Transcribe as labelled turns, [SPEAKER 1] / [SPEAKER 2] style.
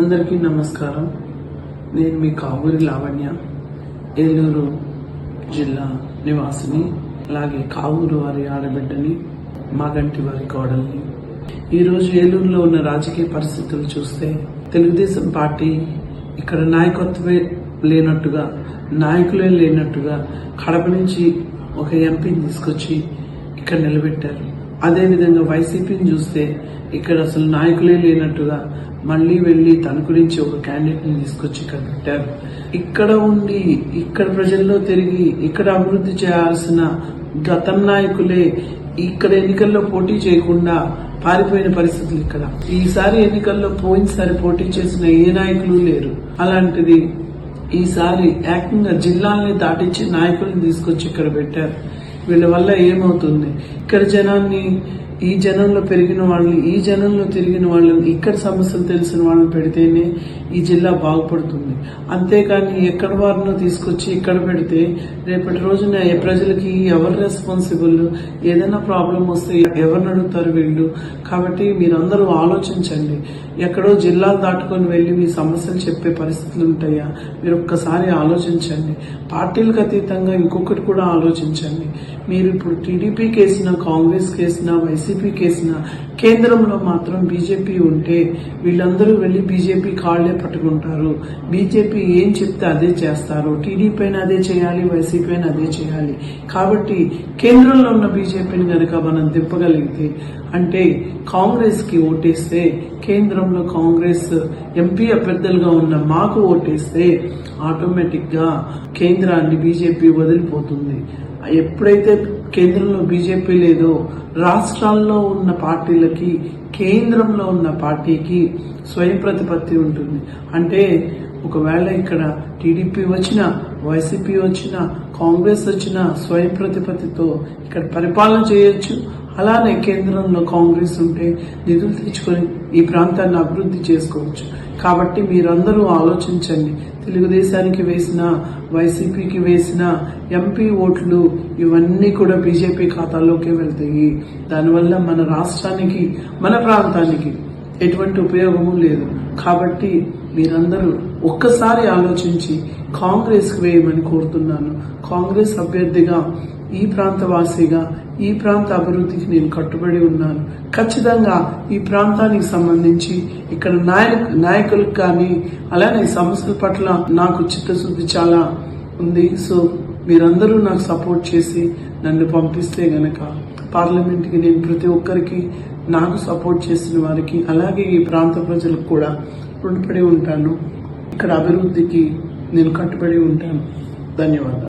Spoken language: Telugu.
[SPEAKER 1] అందరికీ నమస్కారం. నేను మీ కావూరి లావణ్య ఏలూరు జిల్లా నివాసిని అలాగే కావూరు వారి ఆడబిడ్డని మాగంటి వారి కోడల్ని. ఈరోజు ఏలూరులో ఉన్న రాజకీయ పరిస్థితులు చూస్తే తెలుగుదేశం పార్టీ ఇక్కడ నాయకత్వమే లేనట్టుగా నాయకులే లేనట్టుగా కడప నుంచి ఒక ఎంపీని తీసుకొచ్చి ఇక్కడ నిలబెట్టారు. అదేవిధంగా వైసీపీని చూస్తే ఇక్కడ అసలు నాయకులే లేనట్టుగా మళ్ళీ వెళ్ళి తన గురించి ఒక క్యాండిడేట్ని తీసుకొచ్చి ఇక్కడ పెట్టారు. ఇక్కడ ఉండి ఇక్కడ ప్రజల్లో తిరిగి ఇక్కడ అభివృద్ధి చేయాల్సిన గతం నాయకులే ఇక్కడ ఎన్నికల్లో పోటీ చేయకుండా పారిపోయిన పరిస్థితులు ఇక్కడ. ఈసారి ఎన్నికల్లో పోయినసారి పోటీ చేసిన ఏ నాయకులు లేరు. అలాంటిది ఈసారి ఏకంగా జిల్లాల్ని దాటించి నాయకుల్ని తీసుకొచ్చి ఇక్కడ పెట్టారు. వీళ్ళ వల్ల ఏమవుతుంది? ఇక్కడ జనాన్ని ఈ జనంలో పెరిగిన వాళ్ళని ఈ జనంలో తిరిగిన వాళ్ళని ఇక్కడ సమస్యలు తెలిసిన వాళ్ళని పెడితేనే ఈ జిల్లా బాగుపడుతుంది. అంతేకాని ఎక్కడ వారినో తీసుకొచ్చి ఇక్కడ పెడితే రేపటి రోజున ఏ ప్రజలకి ఎవరు రెస్పాన్సిబుల్ ఏదైనా ప్రాబ్లం వస్తే ఎవరిని అడుగుతారు వీళ్ళు? కాబట్టి మీరందరూ ఆలోచించండి. ఎక్కడో జిల్లాలు దాటుకొని వెళ్ళి మీ సమస్యలు చెప్పే పరిస్థితులు ఉంటాయా? మీరు ఒక్కసారి ఆలోచించండి. పార్టీలకు అతీతంగా ఇంకొకటి కూడా ఆలోచించండి. మీరు ఇప్పుడు టీడీపీ కేసిన కాంగ్రెస్ కేసిన వైసీపీ కేసిన కేంద్రంలో మాత్రం బీజేపీ ఉంటే వీళ్ళందరూ వెళ్ళి బీజేపీ కాళ్ళే పట్టుకుంటారు. బీజేపీ ఏం చెప్తే అదే చేస్తారు. టీడీపీ అయినా అదే చేయాలి వైసీపీ అయినా అదే చేయాలి. కాబట్టి కేంద్రంలో ఉన్న బీజేపీని గనక మనం తిప్పగలిగితే అంటే కాంగ్రెస్కి ఓటేస్తే కేంద్రంలో కాంగ్రెస్ ఎంపీ అభ్యర్థులుగా ఉన్న మాకు ఓటేస్తే ఆటోమేటిక్గా కేంద్రాన్ని బీజేపీ వదిలిపోతుంది. ఎప్పుడైతే కేంద్రంలో బీజేపీ లేదో రాష్ట్రాల్లో ఉన్న పార్టీలకి కేంద్రంలో ఉన్న పార్టీకి స్వయం ప్రతిపత్తి ఉంటుంది. అంటే ఒకవేళ ఇక్కడ టీడీపీ వచ్చినా వైసీపీ వచ్చినా కాంగ్రెస్ వచ్చినా స్వయం ప్రతిపత్తితో ఇక్కడ పరిపాలన చేయొచ్చు. అలానే కేంద్రంలో కాంగ్రెస్ ఉంటే నిధులు తెచ్చుకొని ఈ ప్రాంతాన్ని అభివృద్ధి చేసుకోవచ్చు. కాబట్టి మీరందరూ ఆలోచించండి. తెలుగుదేశానికి వేసిన వైసీపీకి వేసిన ఎంపీ ఓట్లు ఇవన్నీ కూడా బీజేపీ ఖాతాలోకి వెళ్తాయి. దానివల్ల మన రాష్ట్రానికి మన ప్రాంతానికి ఎటువంటి ఉపయోగము లేదు. కాబట్టి మీరందరూ ఒక్కసారి ఆలోచించి కాంగ్రెస్కి వేయమని కోరుతున్నాను. కాంగ్రెస్ అభ్యర్థిగా ఈ ప్రాంత వాసిగా ఈ ప్రాంత అభివృద్ధికి నేను కట్టుబడి ఉన్నాను. ఖచ్చితంగా ఈ ప్రాంతానికి సంబంధించి ఇక్కడ నాయకు నాయకులకు కానీ అలానే సమస్యల పట్ల నాకు చిత్తశుద్ధి చాలా ఉంది. సో మీరందరూ నాకు సపోర్ట్ చేసి నన్ను పంపిస్తే గనక పార్లమెంట్కి నేను ప్రతి ఒక్కరికి నాకు సపోర్ట్ చేసిన వారికి అలాగే ఈ ప్రాంత ప్రజలకు కూడా రుణపడి ఉంటాను. ఇక్కడ అభివృద్ధికి నేను కట్టుబడి ఉంటాను. ధన్యవాదాలు.